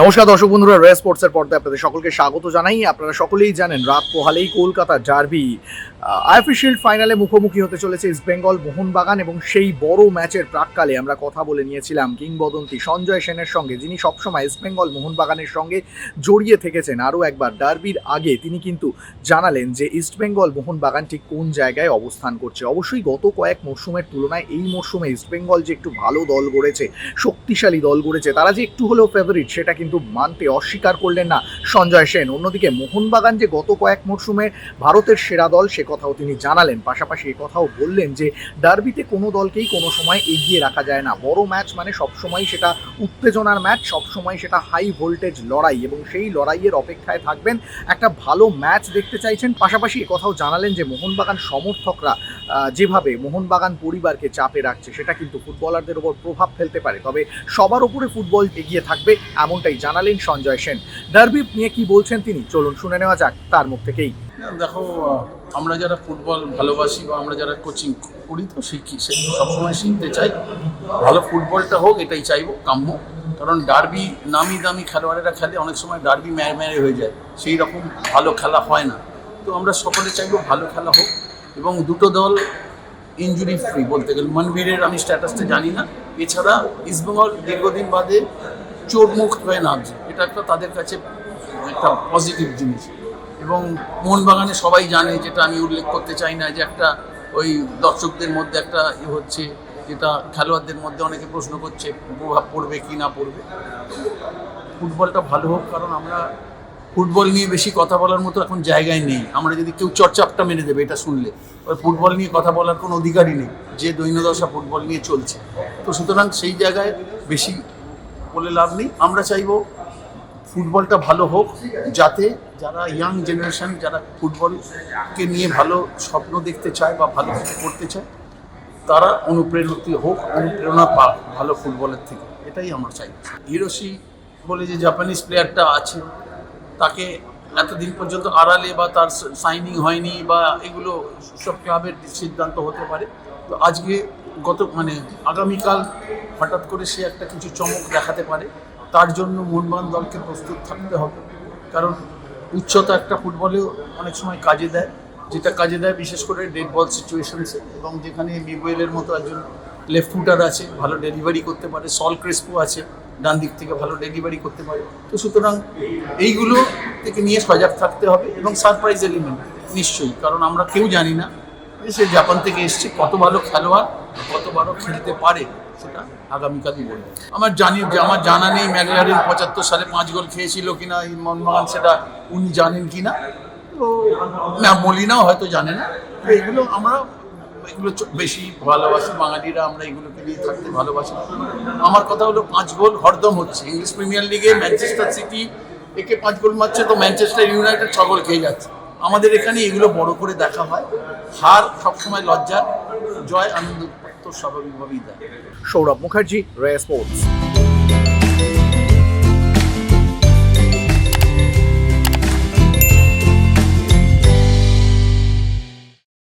নমস্কার দর্শক বন্ধুরা রে স্পোর্টসের পর্দায় আপনাদের সকলকে স্বাগত জানাই। আপনারা সকলেই জানেন, রাত পোহালেই কলকাতা ডার্বি আইএফএ শিল্ড ফাইনালে মুখোমুখি হতে চলেছে ইস্ট বেঙ্গল মোহনবাগান এবং সেই বড় ম্যাচের প্রাককালে আমরা কথা বলে নিয়েছিলাম কিংবদন্তি সঞ্জয় সেনের সঙ্গে, যিনি সবসময় ইস্ট বেঙ্গল মোহনবাগানের সঙ্গে জড়িয়ে থেকেছেন। আরও একবার, ডার্বির আগে তিনি কিন্তু জানালেন যে ইস্ট বেঙ্গল মোহনবাগান ঠিক কোন জায়গায় অবস্থান করছে। অবশ্যই গত কয়েক মরশুমের তুলনায় এই মরশুমে ইস্ট বেঙ্গল যে একটু ভালো দল গড়েছে, শক্তিশালী দল গড়েছে, তারা যে একটু হলেও ফেভারিট সেটা কিন্তু মানতে অস্বীকার করলেন না সঞ্জয় সেন। অন্যদিকে মোহনবাগান যে গত কয়েক মরশুমে ভারতের সেরা দল, সে কথাও তিনি জানালেন। পাশাপাশি এ কথাও বললেন যে, ডার্বিতে কোনো দলকেই কোনো সময় এগিয়ে রাখা যায় না। বড় ম্যাচ মানে সবসময় সেটা উত্তেজনার ম্যাচ, সবসময় সেটা হাই ভোল্টেজ লড়াই এবং সেই লড়াইয়ের অপেক্ষায় থাকবেন একটা ভালো ম্যাচ দেখতে চাইছেন। পাশাপাশি এ কথাও জানালেন যে, মোহনবাগান সমর্থকরা যেভাবে মোহনবাগান পরিবারকে চাপে রাখছে, সেটা কিন্তু ফুটবলারদের উপর প্রভাব ফেলতে পারে। তবে সবার উপরে ফুটবল এগিয়ে থাকবে, এমনটাই জানালেন সঞ্জয় সেন। ডার্বি নিয়ে কি বলছেন তিনি? চলুন শুনে নেওয়া যাক, তার মুখ থেকেই। দেখো আমরা যারা ফুটবল ভালোবাসি বা আমরা যারা কোচিং করি তো শিখি সে সবসময় শিখতে চাই। ভালো ফুটবলটা হোক, এটাই চাইব, কাম্য। কারণ ডার্বি, নামি দামি খেলোয়াড়েরা খেলে অনেক সময় ডার্বি ম্যারে ম্যারে হয়ে যায়। সেই রকম ভালো খেলা হয় না। তো আমরা সকলে চাইব ভালো খেলা হোক এবং দুটো দল ইঞ্জুরি ফ্রি বলতে গেলে। মনবীরের আমি স্ট্যাটাসটা জানি না। এছাড়া ইস্টবেঙ্গল দীর্ঘদিন বাদে মুক্ত হয়ে নামছে এটা একটা তাদের কাছে একটা পজিটিভ জিনিস। এবং মোহনবাগানে সবাই জানে যেটা আমি উল্লেখ করতে চাই না, যে একটা ওই দর্শকদের মধ্যে একটা ই হচ্ছে, যেটা খেলোয়াড়দের মধ্যে অনেকে প্রশ্ন করছে, প্রভাব পড়বে কি না পড়বে। ফুটবলটা ভালো হোক, কারণ আমরা ফুটবল নিয়ে বেশি কথা বলার মতো এখন জায়গায় নেই। আমরা যদি কেউ চর্চাপটা মেরে দেবে এটা শুনলে ফুটবল নিয়ে কথা বলার কোনো অধিকারই নেই, যে দৈন্যদশা ফুটবল নিয়ে চলছে। তো সুতরাং সেই জায়গায় বেশি বলে লাভ নেই। আমরা চাইব ফুটবলটা ভালো হোক, যাতে যারা ইয়াং জেনারেশন যারা ফুটবলকে নিয়ে ভালো স্বপ্ন দেখতে চায় বা ভালো কিছু করতে চায়, তারা অনুপ্রেরিত হোক, অনুপ্রেরণা পাক ভালো ফুটবলের থেকে। এটাই আমরা চাই। হিরোশি বলে যে জাপানিজ প্লেয়ারটা আছে, তাকে এতদিন পর্যন্ত আড়ালে বা তার সাইনিং হয়নি বা এগুলো সব ক্লাবের সিদ্ধান্ত হতে পারে। তো আজকে গত মানে আগামীকাল হঠাৎ করে সে একটা কিছু চমক দেখাতে পারে, তার জন্য মোহনবাগান দলকে প্রস্তুত থাকতে হবে। কারণ উচ্চতা একটা ফুটবলেও অনেক সময় কাজে দেয়, যেটা কাজে দেয় বিশেষ করে ডেড বল সিচুয়েশনসে এবং যেখানে মিগুয়েলের মতো একজন লেফট ফুটার আছে, ভালো ডেলিভারি করতে পারে সল ক্রেসপো আছে, ডান দিক থেকে ভালো ডেলিভারি করতে পারে। তো সুতরাং এইগুলো থেকে নিয়ে সজাগ থাকতে হবে এবং সারপ্রাইজ এলিমেন্ট নিশ্চয়ই, কারণ আমরা কেউ জানি না সে জাপান থেকে এসছে, কত ভালো খেলোয়াড় কত ভালো খেলতে পারে সেটা আগামীকালই বলব। আমার জানি যে আমার জানা নেই ম্যাগলারিন পঁচাত্তর সালে পাঁচ গোল খেয়েছিল কিনা মোহনবাগান সেটা উনি জানেন কিনা। তো, না, মলিনাও হয়তো জানে না। এগুলো আমরা, এগুলো বেশি ভালোবাসি, বাঙালিরা আমরা এগুলোকে নিয়ে থাকতে ভালোবাসি আমার কথা হলো পাঁচ গোল হরদম হচ্ছে। ইংলিশ প্রিমিয়ার লিগে ম্যানচেস্টার সিটি একে পাঁচ গোল মারছে, তো ম্যানচেস্টার ইউনাইটেড ছ গোল খেয়ে যাচ্ছে। আমাদের এখানে এগুলো বড় করে দেখা হয়। হার সবসময় লজ্জার। জয় আনন্দ স্বাভাবিকভাবেই দেয়। সৌরভ মুখার্জি রে স্পোর্টস।